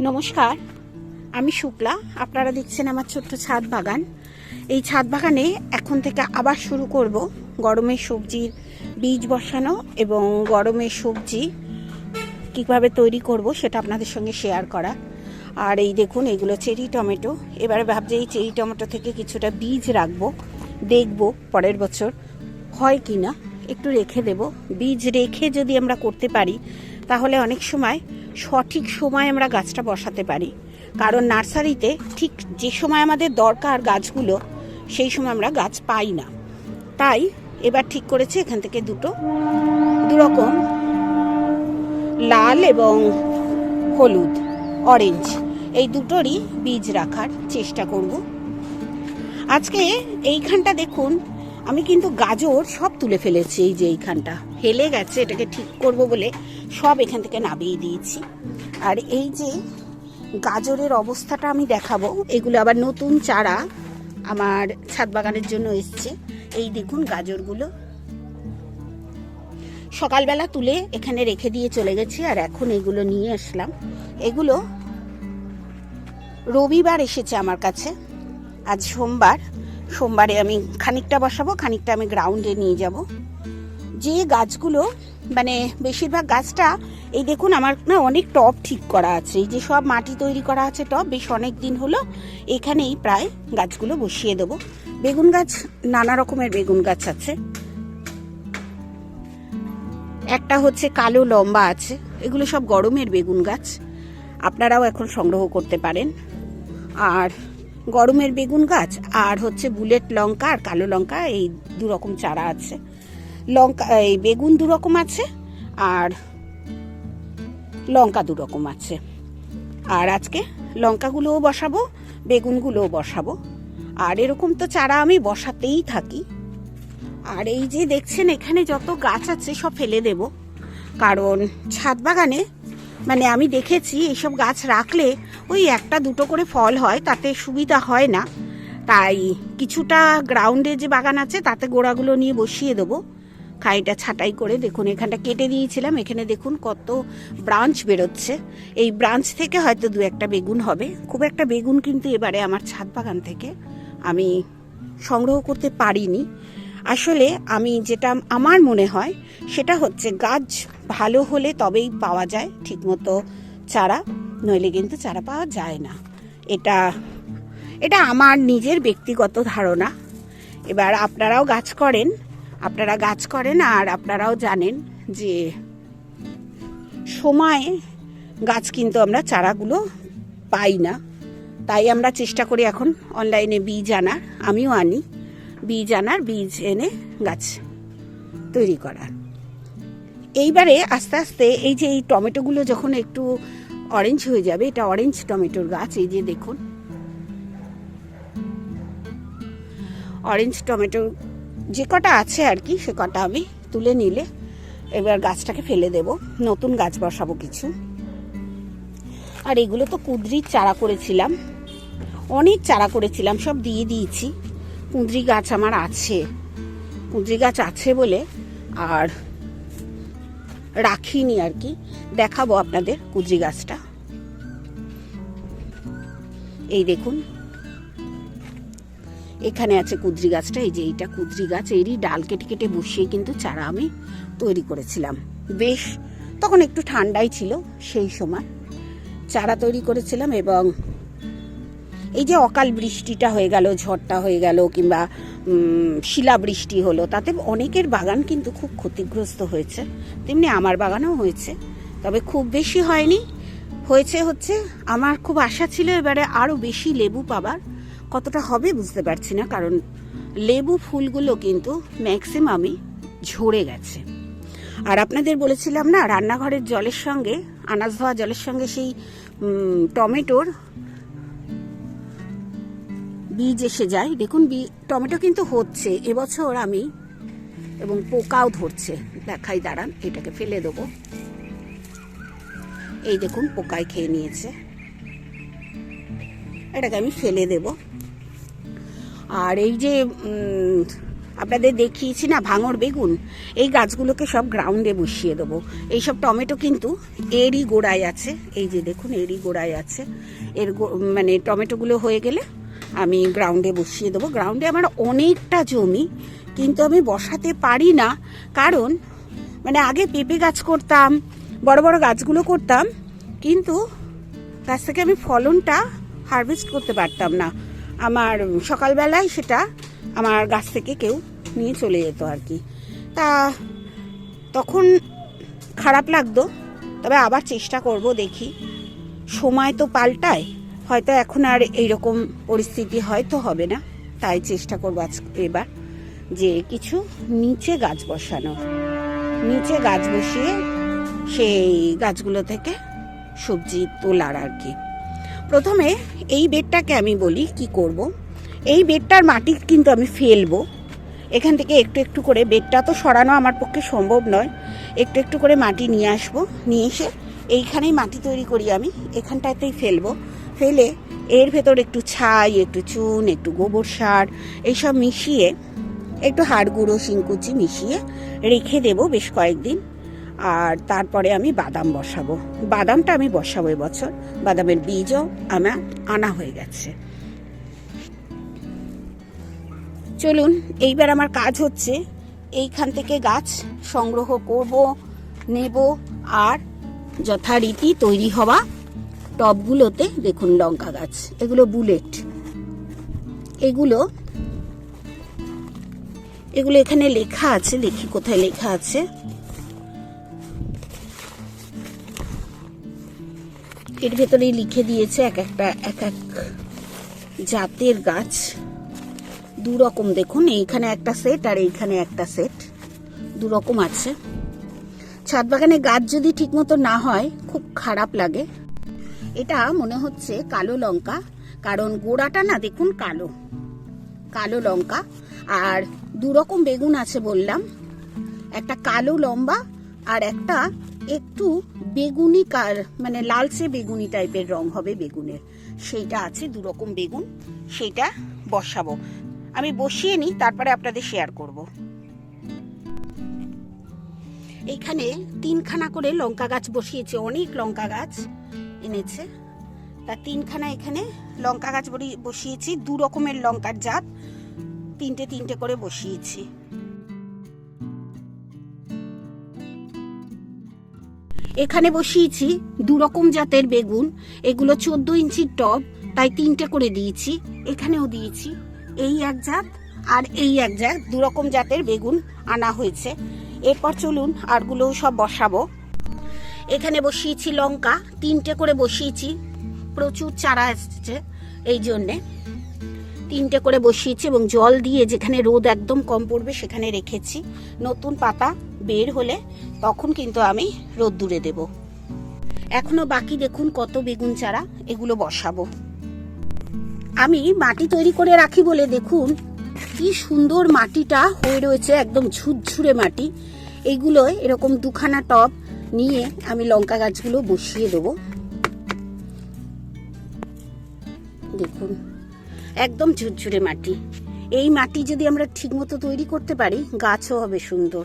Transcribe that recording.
নমস্কার, আমি শুক্লা। আপনারা দেখছেন আমার ছোট্ট ছাদ বাগান। এই ছাদ বাগানে এখন থেকে আবার শুরু করব গরমের সবজির বীজ বসানো এবং গরমের সবজি কীভাবে তৈরি করব সেটা আপনাদের সঙ্গে শেয়ার করা। আর এই দেখুন, এগুলো চেরি টমেটো। এবারে ভাবছি এই চেরি টমেটো থেকে কিছুটা বীজ রাখব। দেখব পরের বছর হয় কি না একটু রেখে দেব। বীজ রেখে যদি আমরা করতে পারি, তাহলে অনেক সময় সঠিক সময় আমরা গাছটা বসাতে পারি। কারণ নার্সারিতে ঠিক যে সময় আমাদের দরকার গাছগুলো, সেই সময় আমরা গাছ পাই না। তাই এবার ঠিক করেছি এখান থেকে দুটো। দুরকম লাল এবং হলুদ, অরেঞ্জ। এই দুটোরই বীজ রাখার চেষ্টা করব। আজকে এইখানটা দেখুন আমি কিন্তু গাজর সব তুলে ফেলেছি এই যে এইখানটা। হেলে গেছে, এটাকে ঠিক করব বলে সব এখান থেকে নামিয়ে দিয়েছি। আর এই যে গাজরের অবস্থাটা আমি দেখাবো, এগুলো আবার নতুন চারা আমার ছাদ বাগানের জন্য এসছে। এই দেখুন গাজরগুলো। সকালবেলা তুলে এখানে রেখে দিয়ে চলে গেছি আর এখন এগুলো নিয়ে আসলাম। এগুলো রবিবার এসেছে আমার কাছে। আজ সোমবার। সোমবারে আমি খানিকটা বসাবো, খানিকটা আমি গ্রাউন্ডে নিয়ে যাব। যে গাছগুলো মানে বেশিরভাগ গাছটা, এই দেখুন আমার না অনেক টব ঠিক করা আছে। এই যে সব মাটি তৈরি করা আছে টব, বেশ অনেক দিন হলো এখানেই প্রায় গাছগুলো বসিয়ে দেবো। বেগুন গাছ, নানা রকমের বেগুন গাছ আছে। একটা হচ্ছে কালো লম্বা আছে, এগুলো সব গরমের বেগুন গাছ। আপনারাও এখন সংগ্রহ করতে পারেন। আর গরমের বেগুন গাছ আর হচ্ছে বুলেট লঙ্কা আর কালো লঙ্কা, এই দু রকম চারা আছে। লঙ্কা, এই বেগুন দু রকম আছে আর লঙ্কা দু রকম আছে। আর আজকে লঙ্কাগুলোও বসাবো, বেগুনগুলোও বসাবো। আর এরকম তো চারা আমি বসাতেই থাকি। আর এই যে দেখছেন, এখানে যত গাছ আছে সব ফেলে দেব। কারণ ছাদ বাগানে মানে আমি দেখেছি, এইসব গাছ রাখলে ওই একটা দুটো করে ফল হয়, তাতে সুবিধা হয় না। তাই কিছুটা গ্রাউন্ডে যে বাগান আছে, তাতে গোড়াগুলো নিয়ে বসিয়ে দেবো। খাইটা ছাটাই করে দেখুন, এখানটা কেটে দিয়েছিলাম। এখানে দেখুন কত ব্রাঞ্চ বেরোচ্ছে। এই ব্রাঞ্চ থেকে হয়তো দু একটা বেগুন হবে। খুব একটা বেগুন কিন্তু এবারে আমার ছাদ বাগান থেকে আমি সংগ্রহ করতে পারিনি। আসলে আমি যেটা আমার মনে হয়, সেটা হচ্ছে গাছ ভালো হলে তবেই পাওয়া যায়। ঠিকমতো চারা, নইলে কিন্তু চারা পাওয়া যায় না। এটা এটা আমার নিজের ব্যক্তিগত ধারণা। এবার আপনারাও গাছ করেন, আপনারা গাছ করেন আর আপনারাও জানেন যে সময়ে গাছ কিন্তু আমরা চারাগুলো পাই না। তাই আমরা চেষ্টা করি এখন অনলাইনে বীজ আনার, আমিও আনি। বীজ আনার, বীজ এনে গাছ তৈরি করার। এইবারে আস্তে আস্তে এই যে এই টমেটোগুলো যখন একটু অরেঞ্জ হয়ে যাবে। এটা অরেঞ্জ টমেটোর গাছ, এই যে দেখুন। অরেঞ্জ টমেটো, যে কটা আছে আর কি, সে কটা আমি তুলে নিলে এবার গাছটাকে ফেলে দেব। নতুন গাছ বসাবো কিছু। আর এগুলো তো কুদরির চারা করেছিলাম। অনেক চারা করেছিলাম, সব দিয়ে দিয়েছি। কুঁদরি গাছ আমার আছে। কুঁদরি গাছ আছে বলে আর রাখিনি আর কি। দেখাবো আপনাদের কুঁদরি গাছটা। এই দেখুন। এখানে আছে কুদরি গাছটা, এই যে এইটা কুদরি গাছ, এরই ডাল কেটে কেটে বসিয়ে কিন্তু চারা আমি তৈরি করেছিলাম। বেশ, তখন একটু ঠান্ডাই ছিল সেই সময়। চারা তৈরি করেছিলাম এবং এই যে অকাল বৃষ্টিটা হয়ে গেল, ঝড়টা হয়ে গেল, কিংবা শিলাবৃষ্টি হলো, তাতে অনেকের বাগান কিন্তু খুব ক্ষতিগ্রস্ত হয়েছে। তেমনি আমার বাগানও হয়েছে। তবে খুব বেশি হয়নি। হয়েছে হচ্ছে, আমার খুব আশা ছিল এবারে আরও বেশি লেবু পাবার। কতটা হবে বুঝতে পারছি না, কারণ লেবু ফুলগুলো কিন্তু ম্যাক্সিমামই ঝরে গেছে। আর আপনাদের বলেছিলাম না, রান্নাঘরের জলের সঙ্গে, আনাজ ধোয়া জলের সঙ্গে সেই টমেটোর বীজ এসে যায়। দেখুন টমেটো কিন্তু হচ্ছে। এবছর আমি এবং পোকাও ধরছে। দেখাই, দাঁড়ান, এটাকে ফেলে দেবো। এই দেখুন পোকায় খেয়ে নিয়েছে। এটাকে আমি ফেলে দেব। আর এই যে আপনাদের দেখিয়েছি না, ভাঙর বেগুন, এই গাছগুলোকে সব গ্রাউন্ডে বসিয়ে দেবো। এইসব টমেটো কিন্তু এরই গোড়ায় আছে। এই যে দেখুন, এরই গোড়ায় আছে। এর মানে টমেটোগুলো হয়ে গেলে আমি গ্রাউন্ডে বসিয়ে দেবো। গ্রাউন্ডে আমার অনেকটা জমি, কিন্তু আমি বসাতে পারি না। কারণ মানে আগে পেঁপে গাছ করতাম, বড় বড় গাছগুলো করতাম, কিন্তু গাছ থেকে আমি ফলনটা হারভেস্ট করতে পারতাম না। আমার সকালবেলায় সেটা আমার গাছ থেকে কেউ নিয়ে চলে যেত আর কি। তা তখন খারাপ লাগতো, তবে আবার চেষ্টা করব দেখি। সময় তো পাল্টায়। হয়তো এখন আর এইরকম পরিস্থিতি হয়তো হবে না। তাই চেষ্টা করব আজ এবার যে কিছু নিচে গাছ বসানো নিচে গাছ বসিয়ে সেই গাছগুলো থেকে সবজি তোলার আর কি। প্রথমে এই বেডটাকে আমি বলি কি করব। এই বেডটার মাটি কিন্তু আমি ফেলব। এখান থেকে একটু একটু করে বেডটা তো সরানো আমার পক্ষে সম্ভব নয়। একটু একটু করে মাটি নিয়ে আসব। নিয়ে এসে এইখানেই মাটি তৈরি করি আমি। এখানটাতেই ফেলব। ফেলে এর ভেতর একটু ছাই, একটু চুন, একটু গোবর সার এইসব মিশিয়ে, একটু হাড় গুঁড়ো, শিংকুচি মিশিয়ে রেখে দেবো বেশ কয়েকদিন। আর তারপরে আমি বাদাম বসাবো। বাদামটা আমি বসাবো এবছর। বাদামের বীজও আমার আনা হয়ে গেছে। চলুন, এইবার আমার কাজ হচ্ছে এইখান থেকে গাছ সংগ্রহ করব, নেব, আর যথারীতি তৈরি হওয়া টবগুলোতে দেখুন লঙ্কা গাছ, এগুলো বুলেট। এগুলো এগুলো এখানে লেখা আছে, দেখি কোথায় লেখা আছে। এর ভেতরেই লিখে দিয়েছে এক একটা, এক এক জাতের গাছ। দু রকম দেখুন, এইখানে একটা সেট আর এইখানে একটা সেট দু রকম আছে। ছাদ বাগানে গাছ যদি ঠিকমতো না হয়, খুব খারাপ লাগে। এটা মনে হচ্ছে কালো লঙ্কা, কারণ গোড়াটা না দেখুন কালো কালো লঙ্কা। আর দু রকম বেগুন আছে বললাম, একটা কালো লম্বা আর একটা একটু বেগুনি কার মানে লালচে বেগুনি টাইপের রং হবে বেগুনের। সেইটা আছে দু রকম বেগুন, সেইটা বসাবো। আমি বসিয়ে নিই, তারপরে আপনাদের শেয়ার করব। এইখানে তিনখানা করে লঙ্কা গাছ বসিয়েছে, অনেক লঙ্কা গাছ। এনেছে। তা তিনখানা এখানে লঙ্কা গাছ বসিয়েছি, দু রকমের লঙ্কার জাত, তিনটে তিনটে করে বসিয়েছি। এখানে বসিয়েছি দু রকম জাতের বেগুন, এগুলো চোদ্দ ইঞ্চির টব, তাই তিনটে করে দিয়েছি। এখানেও দিয়েছি এই এক জাত আর এই এক জাত, দু রকম জাতের বেগুন আনা হয়েছে। এরপর চলুন আরগুলোও সব বসাবো। এখানে বসিয়েছি লঙ্কা, তিনটে করে বসিয়েছি। প্রচুর চারা এসেছে এই জন্যে। তিনটে করে বসিয়েছি এবং জল দিয়ে যেখানে রোদ একদম কম পড়বে সেখানে রেখেছি। নতুন পাতা বের হলে তখন কিন্তু আমি রোদ্দুরে দেব। এখনও বাকি দেখুন কত বেগুন চারা, এগুলো বসাবো। আমি মাটি তৈরি করে রাখি বলে দেখুন, কি সুন্দর মাটিটা হয়ে রয়েছে, একদম ঝুরঝুরে মাটি। এইগুলো এরকম দুখানা টব নিয়ে আমি লঙ্কা গাছগুলো বসিয়ে দেবো। দেখুন, একদম ঝুরঝুরে মাটি। এই মাটি যদি আমরা ঠিকমতো তৈরি করতে পারি, গাছও হবে সুন্দর।